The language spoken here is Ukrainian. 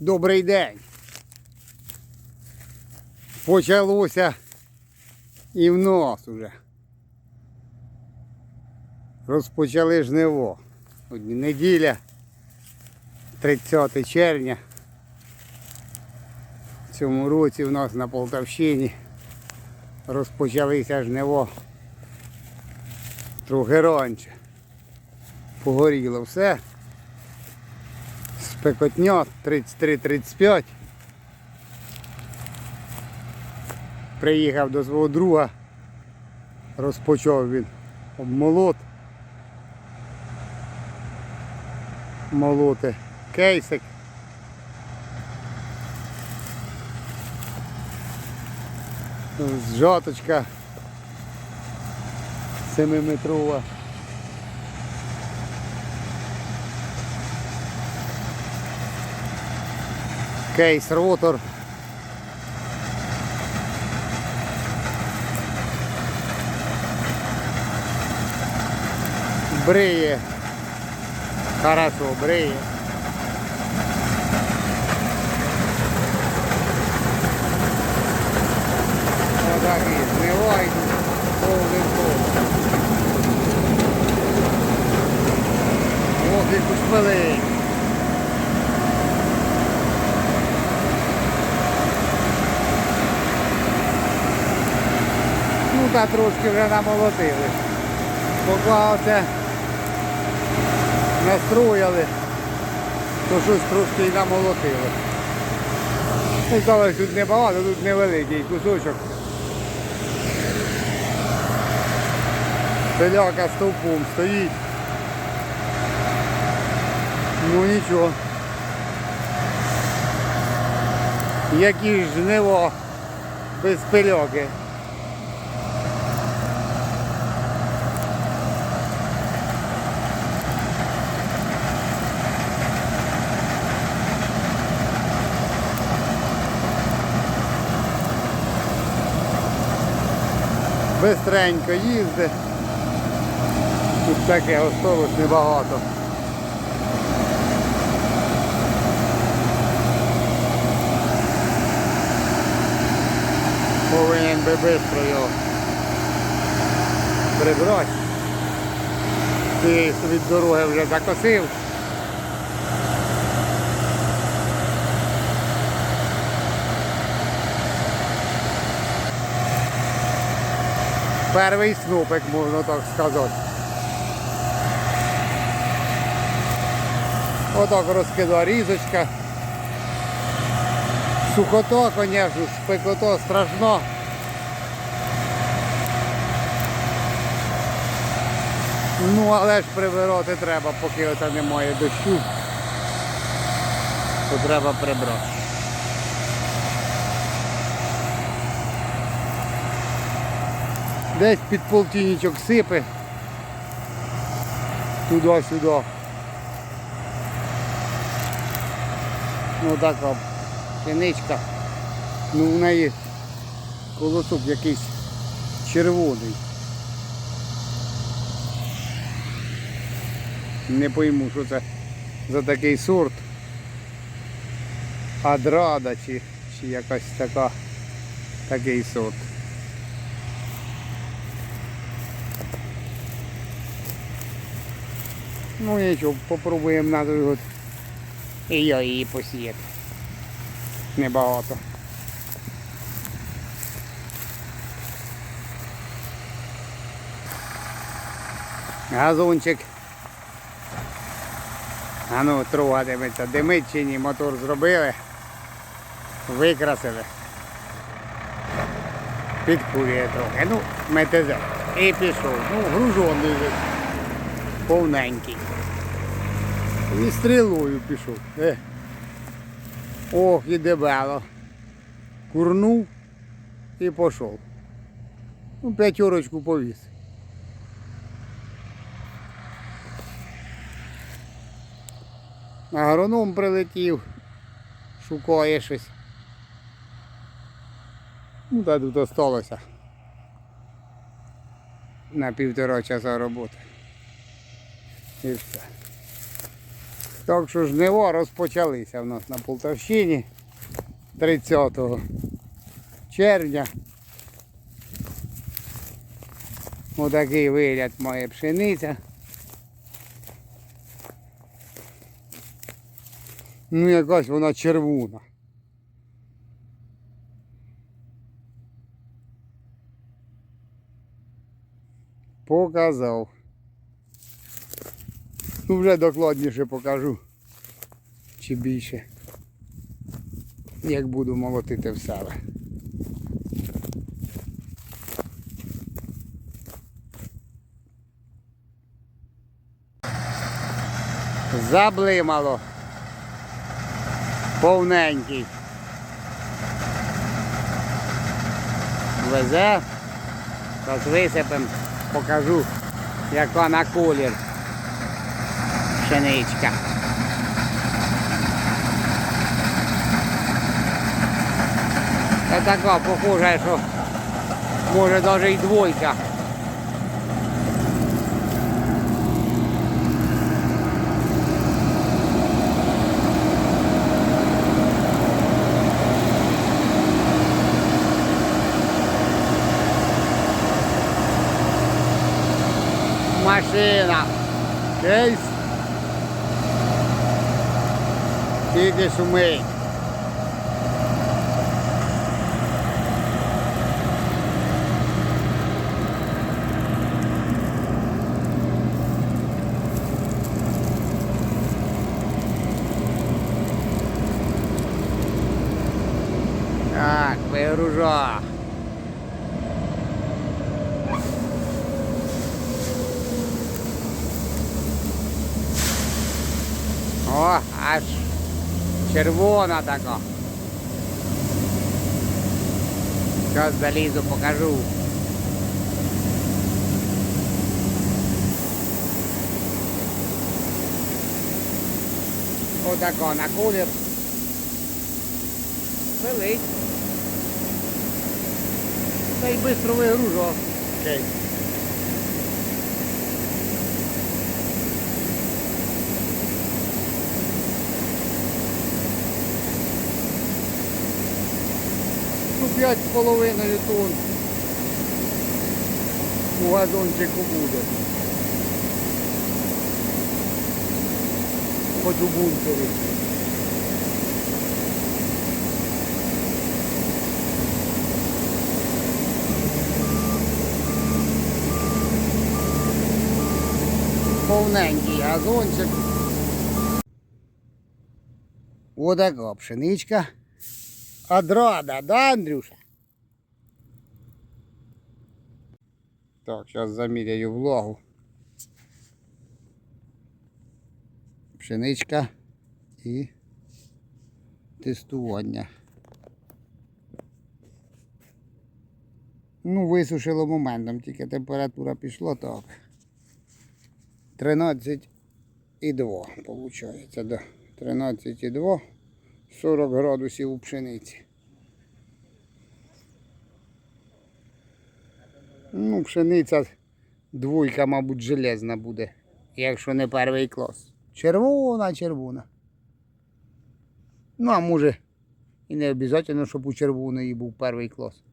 Добрий день. Почалося і в нас уже. Розпочали жниво. Сьогодні неділя, 30 червня. В цьому році в нас на Полтавщині розпочалися жниво трохи раніше. Погоріло все. Спекотня 33-35. Приїхав до свого друга, розпочав він обмолот. Молоти кейсик. Зжаточка семиметрова. Кейс ротор. Бриє. Хорошо, бриє. Ходом. І кушпили. Та трошки вже намолотили. Поки оце настроїли, то щось трошки і намолотили. Ну, але тут небагато, тут невеликий кусочок. Пиляка стовпом стоїть. Ну нічого. Які ж жниво без пильоки. Бистренько їздить. Тут таке осталось небагато. Повинен би швидко його прибрати. Ти від дороги вже закосив. Перший снупик, можна так сказати. Отак розкидала різочка. Сухото, звісно, спекото страшно. Ну, але ж прибирати треба, поки оце немає дощу. То треба прибрати. Десь під полтинничок сипи. Туди-сюди. Ну така пшеничка. Ну в неї колосок якийсь червоний. Не пойму, що це за такий сорт. Адрада чи, чи якась така такий сорт. Ну нічого, попробуємо на год. І я її посіяти. Небагато. Газончик. А ну, труга димиться. Димить чи ні, мотор зробили. Викрасили. Підкурює трохи. Ну, МТЗ. І пішов. Ну, гружений вже. Повненький. І стрілою пішов. Е. Ох, і дебело. Курнув і пішов. Ну, п'ятерочку повіз. Агроном прилетів, шукає щось. Ну, та тут осталося. На півтора часа роботи. І все. Так що жнива розпочалися в нас на Полтавщині 30 червня. Отакий вигляд має пшениця. Ну якась вона червона. Показав. Ну вже докладніше покажу. Чи більше. Як буду молотити в себе. Заблимало. Повненький. Везе. Зараз висипем, покажу, яка на колір пшеничка. Це така похожа, що може навіть і двойка. Машина. Кейс. Тільки шумить. Так, вигружа. О, аж червона така. Зараз залізу, покажу. Отако на колір. Велить. Та й швидко вигружу. Окей. Ну, п'ять з половиною тонн у газончику буде. Хоч у бункері. Повненький газончик. Отака пшеничка. Одрада, да, Андрюша? Так, зараз заміряю влагу. Пшеничка і тестування. Ну, висушило моментом, тільки температура пішла так. 13,2 виходить, да. 13,2. 40 градусів у пшениці. Ну, пшениця двойка, мабуть, железна буде, якщо не перший клас. Червона, червона. Ну, а може, і не обов'язково, щоб у червоної був перший клас.